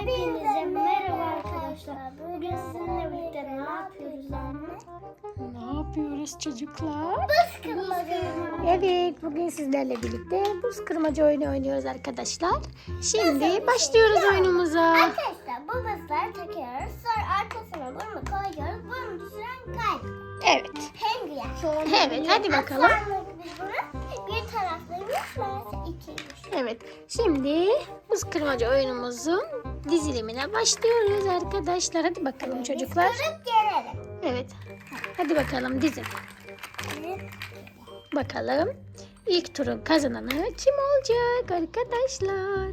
Hepinize merhaba arkadaşlar. Bugün sizinle birlikte ne yapıyoruz anne? Ne yapıyoruz çocuklar? Buz kırmızı. Evet, bugün sizlerle birlikte buz kırmacı oyunu oynuyoruz arkadaşlar. Şimdi başlıyoruz oyunumuza. Arkadaşlar bu buzları takıyoruz. Sonra arkasına bunu koyuyoruz. Bunu düşüren kaybediyor. Evet. Penguen. Evet, hadi bakalım. Bir taraflıymış, meğerse ikiymiş. Evet, şimdi buz kırmacı oyunumuzun dizilimine başlıyoruz arkadaşlar. Hadi bakalım çocuklar. Kırıp gelelim. Evet, hadi bakalım dizin. Bakalım ilk turun kazananı kim olacak arkadaşlar?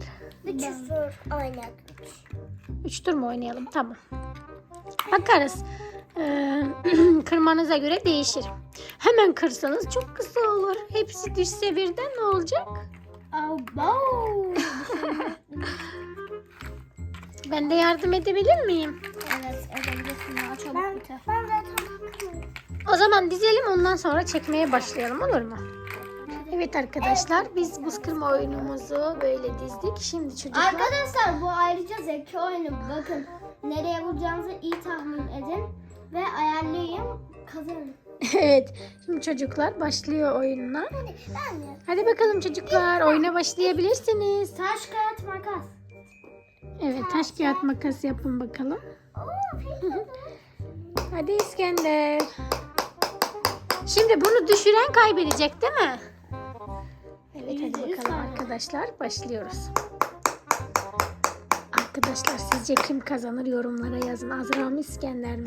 Üç tur oynadık. Üç tur mu oynayalım? Tamam. Bakarız. Ee, kırmanıza göre değişir. Hemen kırsanız çok kısa olur. Hepsi düşse birden ne olacak? Abo. Ben de yardım edebilir miyim? Evet, edebilirsin. Çabuk ben, biter. Ben zaten. O zaman dizelim ondan sonra çekmeye başlayalım olur mu? Evet arkadaşlar biz buz kırma oyunumuzu böyle dizdik. Şimdi çocuklar Arkadaşlar bu ayrıca zeki oyunu. Bakın nereye vuracağınızı iyi tahmin edin ve ayarlayın kazanın. evet şimdi çocuklar başlıyor oyununa. Hadi. Hadi bakalım çocuklar oyuna başlayabilirsiniz. Taş kağıt makas. Evet taş kağıt makas yapın bakalım. Hadi İskender. Şimdi bunu düşüren kaybedecek değil mi? Evet hadi bakalım arkadaşlar başlıyoruz. Arkadaşlar sizce kim kazanır yorumlara yazın. Azra mı İskender mi?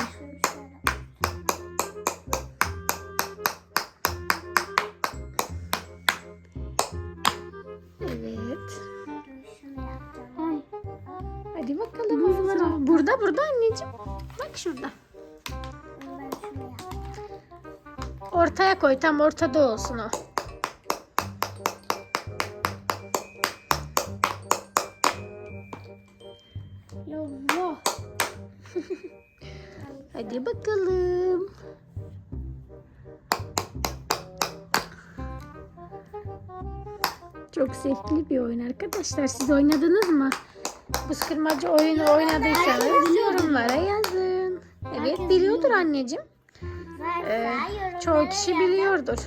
Hadi bakalım Azra. Burada burada anneciğim. Bak şurada. Ortaya koy tam ortada olsun o. Hadi bakalım. Çok zevkli bir oyun arkadaşlar. Siz oynadınız mı? Buz kırmacı oyunu oynadıysanız yorumlara yazın. Evet biliyordur anneciğim. Ee, çoğu kişi biliyordur.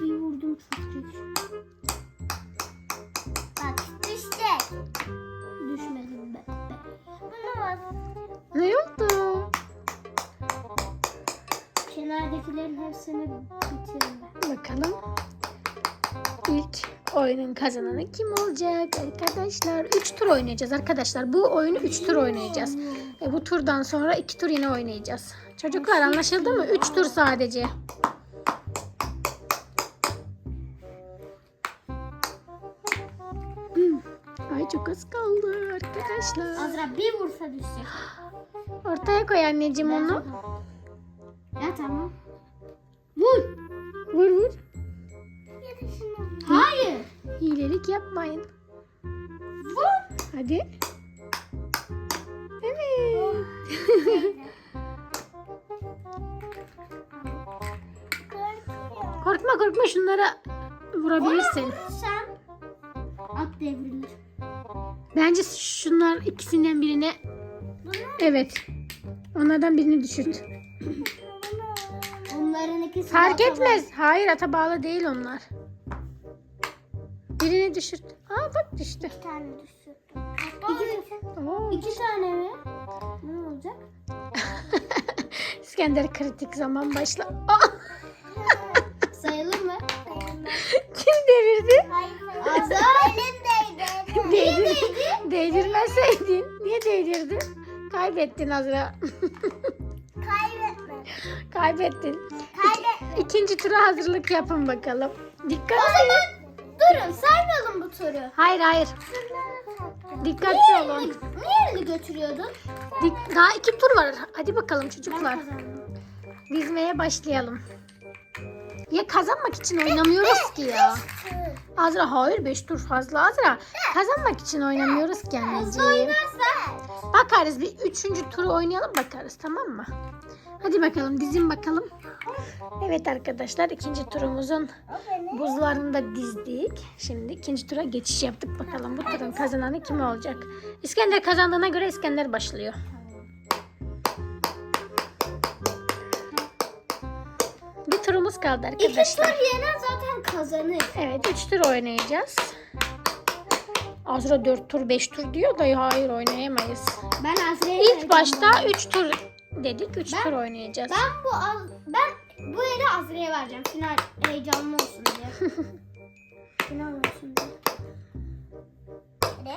Bir vurdum. Bak. Düşmedim. Bunu. Ne oldu? Kenardakilerin hepsini bitirdim. Bakalım. Oyunun kazananı kim olacak arkadaşlar? 3 tur oynayacağız arkadaşlar. Bu oyunu 3 tur oynayacağız. E, bu turdan sonra 2 tur yine oynayacağız. Çocuklar anlaşıldı mı? 3 tur sadece. Hmm. Ay çok az kaldı arkadaşlar. Azra bir vursa düşecek. Ortaya koy anneciğim onu. Ya tamam. Vur. Vur vur. Hayır. Hilelik yapmayın. Vur. Hadi. Evet. Korkma korkma şunlara vurabilirsin. Sen at devrilir. Bence şunlar ikisinden birine evet. Onlardan birini düşürt. Onların ikisi Fark etmez. Hayır ata bağlı değil onlar. Birini düşürt. Aa bak düştü. Bir tane düşürdüm. İki, iki tane mi? Ne olacak? İskender kritik zaman başla. Sayılır mı? kim devirdi? Azra. Elim değdi. Değdir, değdirmeseydin. Niye değdirdin? Kaybettin Azra. Kaybetme. Kaybettin. Kaybetme. İkinci tura hazırlık yapın bakalım. Dikkat edin. Durun saymayalım bu turu. Hayır hayır. Dikkatli Niye olun. elini, niye elini götürüyordun? Dik- Daha iki tur var. Hadi bakalım çocuklar. Dizmeye başlayalım. Ya kazanmak için oynamıyoruz ki ya. Azra hayır 5 tur fazla Azra. Kazanmak için oynamıyoruz ki anneciğim. Oynarsa. Bakarız bir üçüncü turu oynayalım bakarız tamam mı? Hadi bakalım dizin bakalım. Evet arkadaşlar ikinci turumuzun buzlarını da dizdik. Şimdi ikinci tura geçiş yaptık bakalım. Bu turun kazananı kim olacak? İskender kazandığına göre İskender başlıyor. Bir turumuz kaldı İki arkadaşlar. tur yenen zaten kazanır. Evet 3 tur oynayacağız. Azra 4 tur 5 tur diyor da hayır oynayamayız. Ben Azra'ya İlk başta 3 tur dedik 3 Ben- tur oynayacağız. Ben bu ben bu yeri Azra'ya vereceğim. Final heyecanlı olsun diye. Final olsun diye. Ne?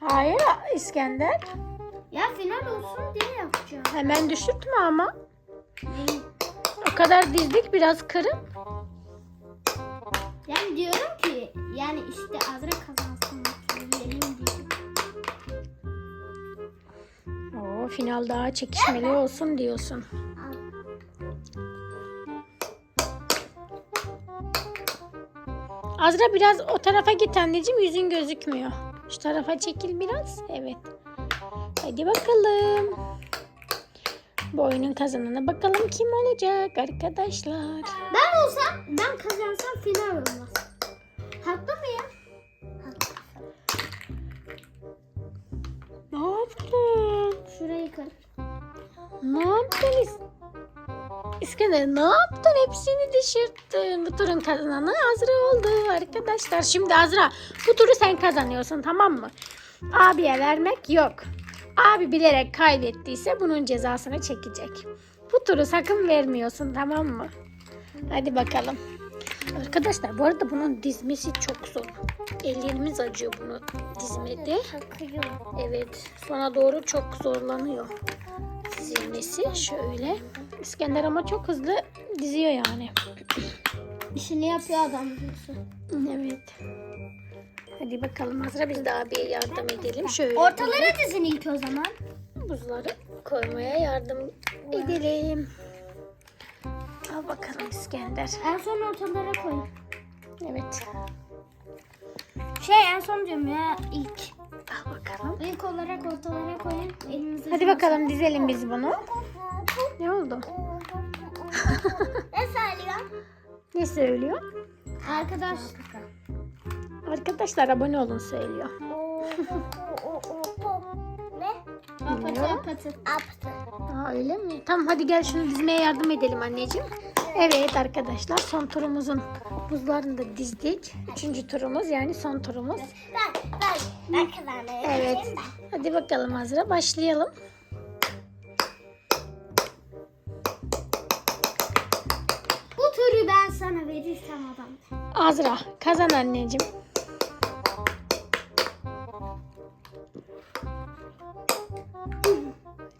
Hayır İskender. Ya final olsun diye yapacağım. Hemen düşürtme ama. O kadar dizdik biraz kırın. Yani diyorum ki yani işte Azra kazansın. Final daha çekişmeli olsun diyorsun. Azra biraz o tarafa git anneciğim yüzün gözükmüyor. Şu tarafa çekil biraz. Evet. Hadi bakalım. Bu oyunun kazananı bakalım kim olacak arkadaşlar. Ben olsam ben kazansam final olmaz. Ne yaptın İs- İskender ne yaptın? Hepsini düşürttün. Bu turun kazananı Azra oldu arkadaşlar. Şimdi Azra bu turu sen kazanıyorsun tamam mı? Abiye vermek yok. Abi bilerek kaybettiyse bunun cezasını çekecek. Bu turu sakın vermiyorsun tamam mı? Hadi bakalım. Arkadaşlar bu arada bunun dizmesi çok zor. Ellerimiz acıyor bunu dizmede. Evet, sona doğru çok zorlanıyor dizilmesi. Şöyle. İskender ama çok hızlı diziyor yani. İşini yapıyor adam diyorsun. Evet. Hadi bakalım Azra biz de abiye yardım edelim. Şöyle Ortalara dizin ilk o zaman. buzları koymaya yardım edelim. Al bakalım İskender. En son ortalara koy. Evet. Şey en son diyorum ya ilk. Al bakalım. İlk olarak ortalara koyun. Elinizi Hadi bakalım dizelim biz bunu. Ne oldu? Ne söylüyor? Ne söylüyor? Arkadaş. Arkadaşlar abone olun söylüyor. ne? Apatı apatı. Apatı. Aa, öyle mi? Tamam hadi gel şunu dizmeye yardım edelim anneciğim. Evet arkadaşlar son turumuzun buzlarını da dizdik. Üçüncü turumuz yani son turumuz. Ben, ben, kazandım. Evet. Hadi bakalım Azra başlayalım. Bu turu ben sana verirsem adam. Azra kazan anneciğim.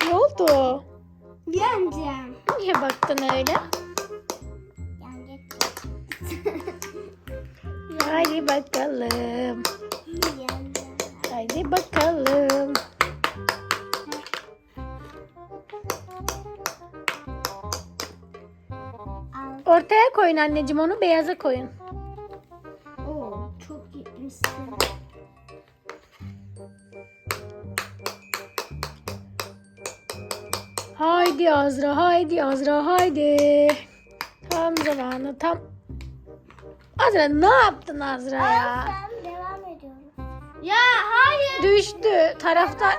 Ne oldu? Yeneceğim. Niye baktın öyle? Hadi bakalım. Bakalım. Ortaya koyun anneciğim onu beyaza koyun. Oo, çok gitmişsin. Haydi Azra, haydi Azra, haydi. Tam zamanı, tam. Azra ne yaptın Azra ya? Ediyorum. Ya hayır. Düştü. Taraftar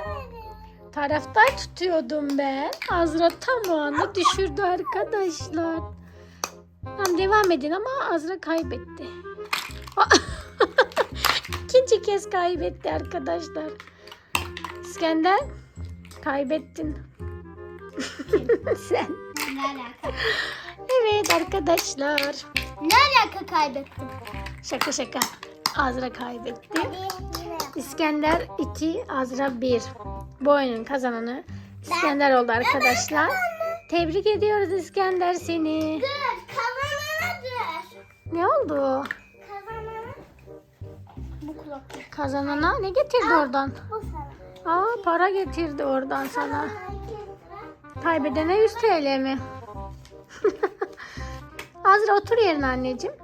taraftar tutuyordum ben. Azra tam o anda düşürdü arkadaşlar. Tamam devam edin ama Azra kaybetti. İkinci kez kaybetti arkadaşlar. İskender kaybettin. Sen. Ne alaka? Evet arkadaşlar. Ne alaka kaybettim? Şaka şaka. Azra kaybetti. İskender 2, Azra 1. Bu oyunun kazananı İskender oldu arkadaşlar. Tebrik ediyoruz İskender seni. Dur kazanana dur. Ne oldu? Kazanana. Bu kulaklık. Kazanana ne getirdi oradan? Bu sana. Aa para getirdi oradan sana. Kaybedene 100 TL mi? Azra otur yerine anneciğim.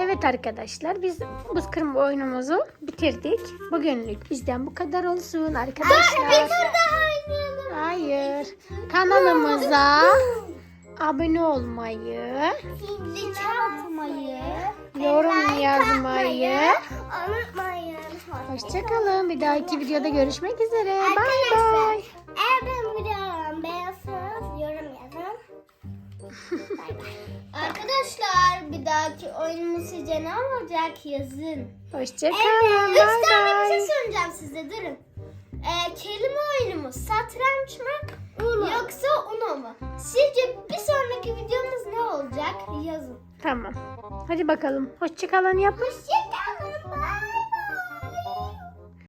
Evet arkadaşlar biz buz kırma oyunumuzu bitirdik. Bugünlük bizden bu kadar olsun arkadaşlar. Bir tur daha oynayalım. Hayır. Kanalımıza abone olmayı, Zil atmayı, yorum yazmayı. unutmayın. Hoşçakalın. Bir dahaki videoda görüşmek üzere. Bay Arkadaşlar bay. eğer benim videomu beğenseniz yorum yazın. Bay bay. Arkadaşlar bir dahaki oyunumuz sizce ne olacak yazın. Hoşçakalın. Üç Bay tane bir şey söyleyeceğim size durun. Ee, kelime oyunu mu? Satranç mı? Yoksa Uno mu? Sizce bir sonraki videomuz ne olacak? Yazın. Tamam. Hadi bakalım. Hoşçakalın yapın. Hoşçakalın.